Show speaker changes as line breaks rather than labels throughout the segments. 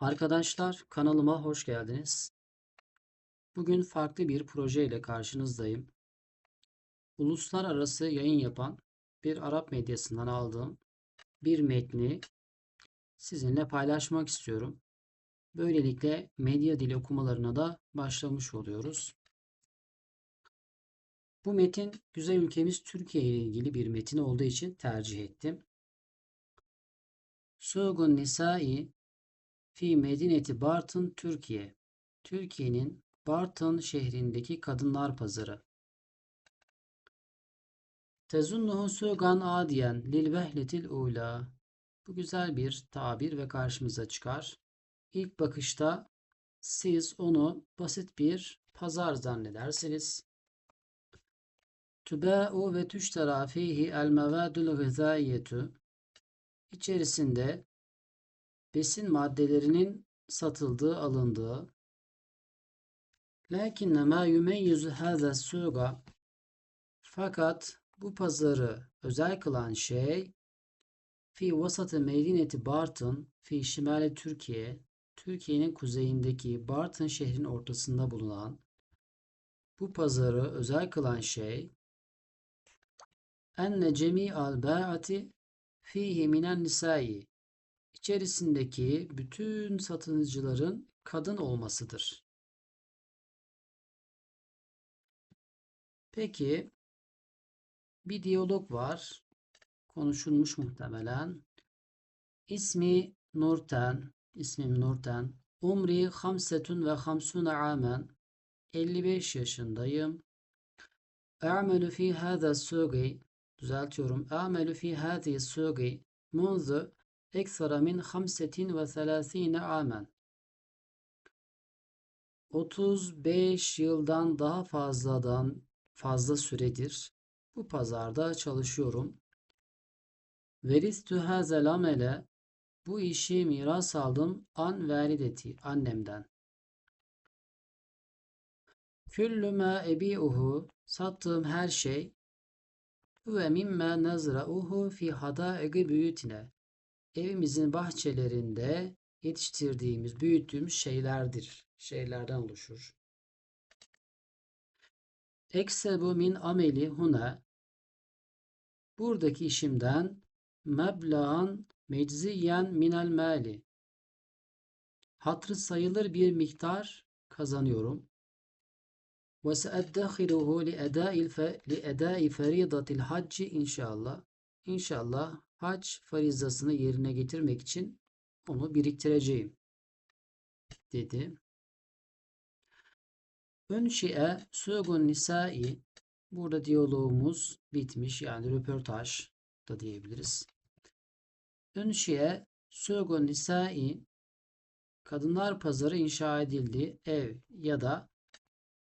Arkadaşlar kanalıma hoş geldiniz. Bugün farklı bir proje ile karşınızdayım. Uluslararası yayın yapan bir Arap medyasından aldığım bir metni sizinle paylaşmak istiyorum. Böylelikle medya dili okumalarına da başlamış oluyoruz. Bu metin güzel ülkemiz Türkiye ile ilgili bir metin olduğu için tercih ettim. Sugun Nisai Fi Medineti Bartın, Türkiye. Türkiye'nin Bartın şehrindeki kadınlar pazarı. Tezunnuhu sugan adiyen lil vehletil ula. Bu güzel bir tabir ve karşımıza çıkar. İlk bakışta siz onu basit bir pazar zannedersiniz. Tübâ'u ve tüştera fihi el mevâdul gızâiyetu. İçerisinde besin maddelerinin satıldığı, alındığı. Lakinne ma yumeyyizu hâzâ suga fakat bu pazarı özel kılan şey fi vasatı medineti Bartın fi şimali Türkiye Türkiye'nin kuzeyindeki Bartın şehrin ortasında bulunan bu pazarı özel kılan şey enne cemi'al ba'ati fihi minen nisai içerisindeki bütün satıcıların kadın olmasıdır. Peki bir diyalog var. Konuşulmuş muhtemelen. İsmi Nurten, ismim Nurten. Umri hamsetun ve hamsuna amen. 55 yaşındayım. A'melu fi hâzâ sugi. Düzeltiyorum. A'melu fi hâzî sugi. Munzu ekstra min hamsetin ve selasine amen. 35 yıldan daha fazladan fazla süredir bu pazarda çalışıyorum. Veristü hazel amele bu işi miras aldım an valideti annemden. Küllü ma ebi'uhu sattığım her şey ve mimme nazra'uhu fi hadaigi büyütine evimizin bahçelerinde yetiştirdiğimiz, büyüttüğümüz şeylerdir. Şeylerden oluşur. Eksebu min ameli huna buradaki işimden meblağın mecziyen minel mali hatrı sayılır bir miktar kazanıyorum. Li edai feridatil hacci inşallah. İnşallah hac farizasını yerine getirmek için onu biriktireceğim dedi. Önşi'e sugun nisai burada diyalogumuz bitmiş yani röportaj da diyebiliriz. Önşi'e sugun nisai kadınlar pazarı inşa edildi ev ya da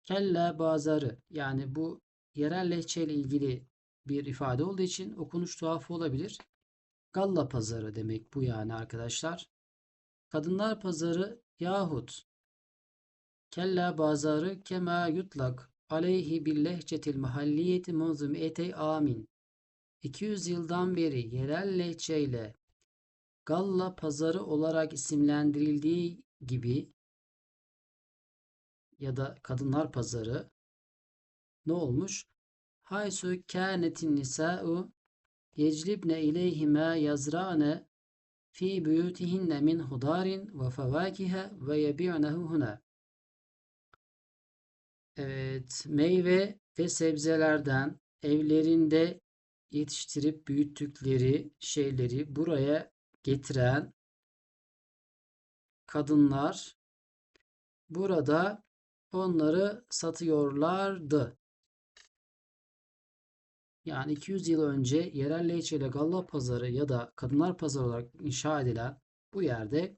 kelle bazarı yani bu yerel lehçe ilgili bir ifade olduğu için okunuş tuhaf olabilir. Galla pazarı demek bu yani arkadaşlar. Kadınlar pazarı yahut kella bazarı kema yutlak aleyhi bil lehçetil mahalliyeti munzu mi'etey amin. 200 yıldan beri yerel lehçeyle Galla pazarı olarak isimlendirildiği gibi ya da kadınlar pazarı ne olmuş? Haysu kânetin nisâ'u yeclibne ileyhime yazra'ne fi buyutihinne min hudarin ve fevâkihe ve yebi'nehu huna. Evet, meyve ve sebzelerden evlerinde yetiştirip büyüttükleri şeyleri buraya getiren kadınlar burada onları satıyorlardı. Yani 200 yıl önce yerel lehçe ile Galla pazarı ya da kadınlar pazarı olarak inşa edilen bu yerde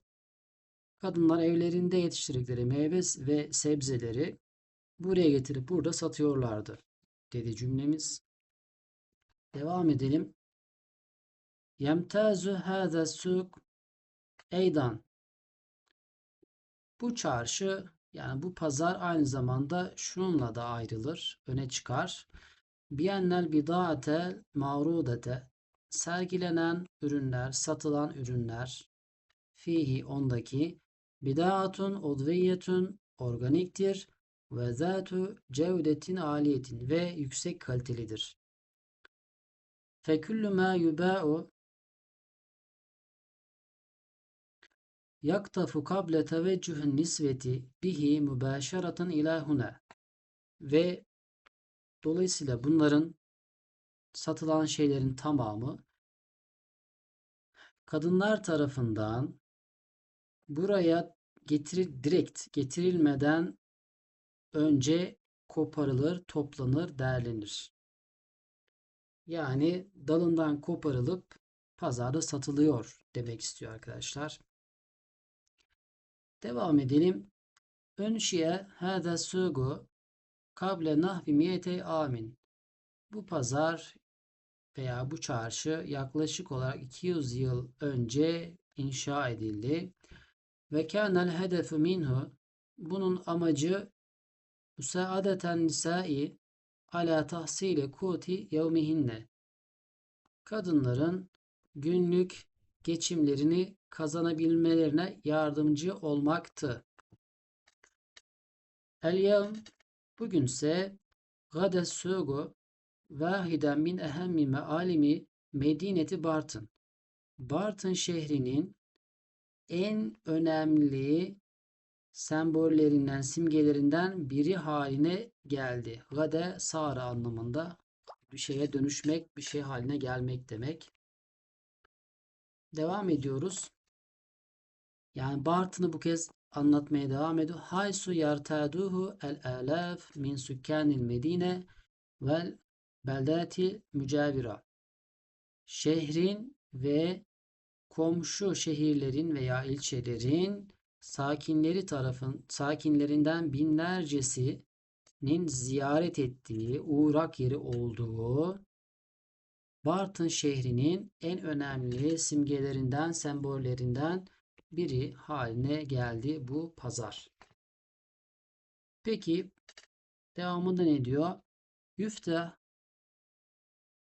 kadınlar evlerinde yetiştirdikleri meyve ve sebzeleri buraya getirip burada satıyorlardı dedi cümlemiz. Devam edelim. Yemtazu hâzâ suk eydan. Bu çarşı yani bu pazar aynı zamanda şununla da ayrılır, öne çıkar. Biyennel bidâete mağrudete sergilenen ürünler, satılan ürünler fihi ondaki bidaatun udviyetun organiktir ve zatu cevdetin aliyetin ve yüksek kalitelidir. Feküllü ma yubâ'u yaktafu kable teveccühün nisveti bihi mübâşeratan ilâ huna ve dolayısıyla bunların satılan şeylerin tamamı kadınlar tarafından buraya getir direkt getirilmeden önce koparılır, toplanır, değerlenir. Yani dalından koparılıp pazarda satılıyor demek istiyor arkadaşlar. Devam edelim. Önşiye hâdâ sugu kable nahvi miyete amin. Bu pazar veya bu çarşı yaklaşık olarak 200 yıl önce inşa edildi. Ve kânel hedefu minhu bunun amacı müsaadeten nisai ala tahsili kuti yevmihinne kadınların günlük geçimlerini kazanabilmelerine yardımcı olmaktı. El yevm bugünse gade sugu vahiden min ehemmi mealimi Medineti Bartın. Bartın şehrinin en önemli sembollerinden, simgelerinden biri haline geldi. Gade sara anlamında bir şeye dönüşmek, bir şey haline gelmek demek. Devam ediyoruz. Yani Bartın'ı bu kez anlatmaya devam ediyor. Haysu yartaduhu el alaf min sükkanil medine vel beldati mücavira. Şehrin ve komşu şehirlerin veya ilçelerin sakinleri tarafın sakinlerinden binlercesinin ziyaret ettiği uğrak yeri olduğu Bartın şehrinin en önemli simgelerinden, sembollerinden biri haline geldi bu pazar. Peki devamında ne diyor? Yüfte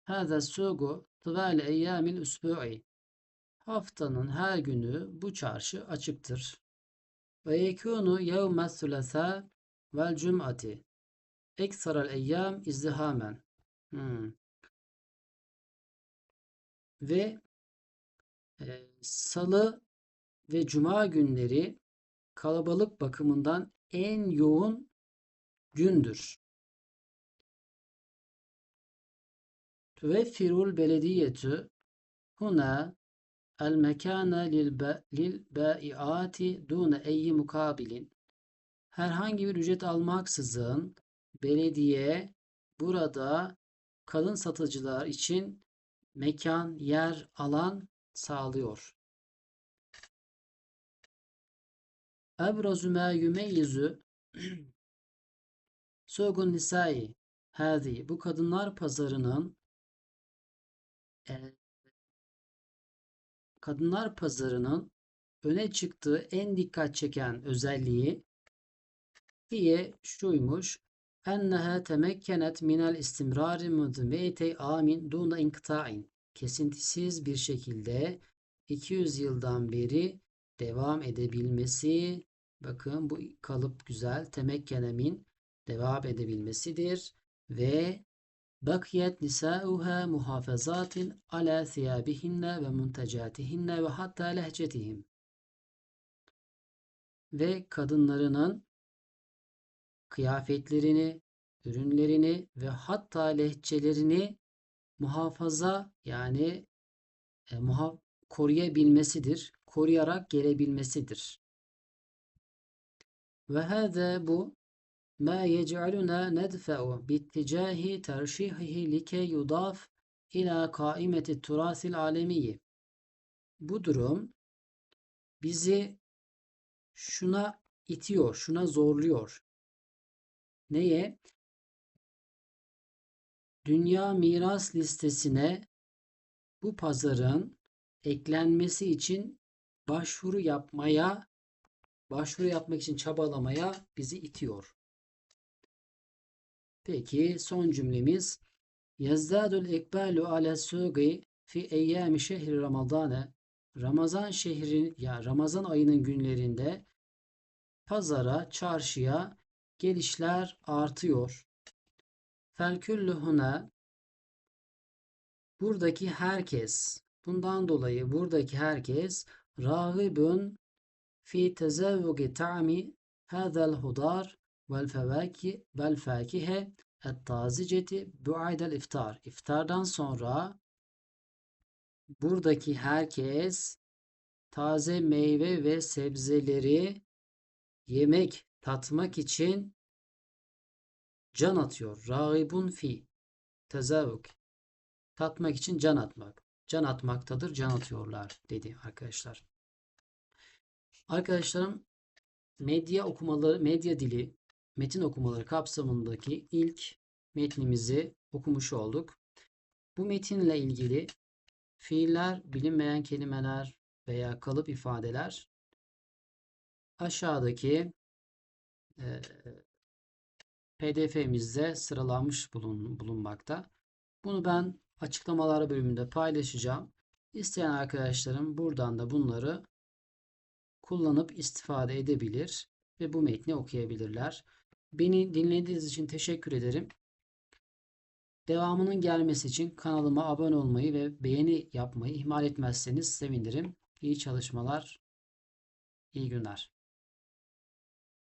hâzâ sugu tıvâle eyyâmil usbu'i Haftanın her günü bu çarşı açıktır. Ve yekûnu yevme sülesâ vel cum'ati eksaral eyyam izdihamen. Hmm. Ve e, salı ve cuma günleri kalabalık bakımından en yoğun gündür. Tüveffirul belediyetü huna el mekâne lil bâiâti dûne eyyi mukabilin herhangi bir ücret almaksızın belediye burada kadın satıcılar için mekan, yer, alan sağlıyor. Ebrazu ma yumeyyizu Sugun nisai hadi bu kadınlar pazarının e, kadınlar pazarının öne çıktığı en dikkat çeken özelliği diye şuymuş. Enneha temekkenet minel istimrari mudmeyte amin duna inkıta'in. Kesintisiz bir şekilde 200 yıldan beri devam edebilmesi bakın bu kalıp güzel temekkene min devam edebilmesidir ve bakiyet nisauha muhafazatin ala thiyabihinne ve muntecatihinne ve hatta lehcetihim ve kadınlarının kıyafetlerini, ürünlerini ve hatta lehçelerini muhafaza yani e, muhaf koruyabilmesidir. Koruyarak gelebilmesidir. Ve hâzâ bu ma yec'aluna nedfe'u bitticahi terşihihi like yudaf ila kaimeti turasil alemiyi. Bu durum bizi şuna itiyor, şuna zorluyor. Neye? Dünya miras listesine bu pazarın eklenmesi için başvuru yapmaya, başvuru yapmak için çabalamaya bizi itiyor. Peki son cümlemiz Yazdadul ikbalu ala sugi fi eyyami şehri Ramazane Ramazan şehrin ya Ramazan ayının günlerinde pazara, çarşıya gelişler artıyor. Felküllü huna buradaki herkes bundan dolayı buradaki herkes tezavvugi ta'mi hadal hudar vel fevaki vel fakihe et-taziceti bu'aydel iftar. İftardan sonra buradaki herkes taze meyve ve sebzeleri yemek, tatmak için can atıyor. Rağibun fi tezavvuk. Tatmak için can atmak. Can atmaktadır, can atıyorlar dedi arkadaşlar. Arkadaşlarım medya okumaları, medya dili, metin okumaları kapsamındaki ilk metnimizi okumuş olduk. Bu metinle ilgili fiiller, bilinmeyen kelimeler veya kalıp ifadeler aşağıdaki e, PDF'mizde sıralanmış bulun, bulunmakta. Bunu ben açıklamalar bölümünde paylaşacağım. İsteyen arkadaşlarım buradan da bunları kullanıp istifade edebilir ve bu metni okuyabilirler. Beni dinlediğiniz için teşekkür ederim. Devamının gelmesi için kanalıma abone olmayı ve beğeni yapmayı ihmal etmezseniz sevinirim. İyi çalışmalar, iyi günler.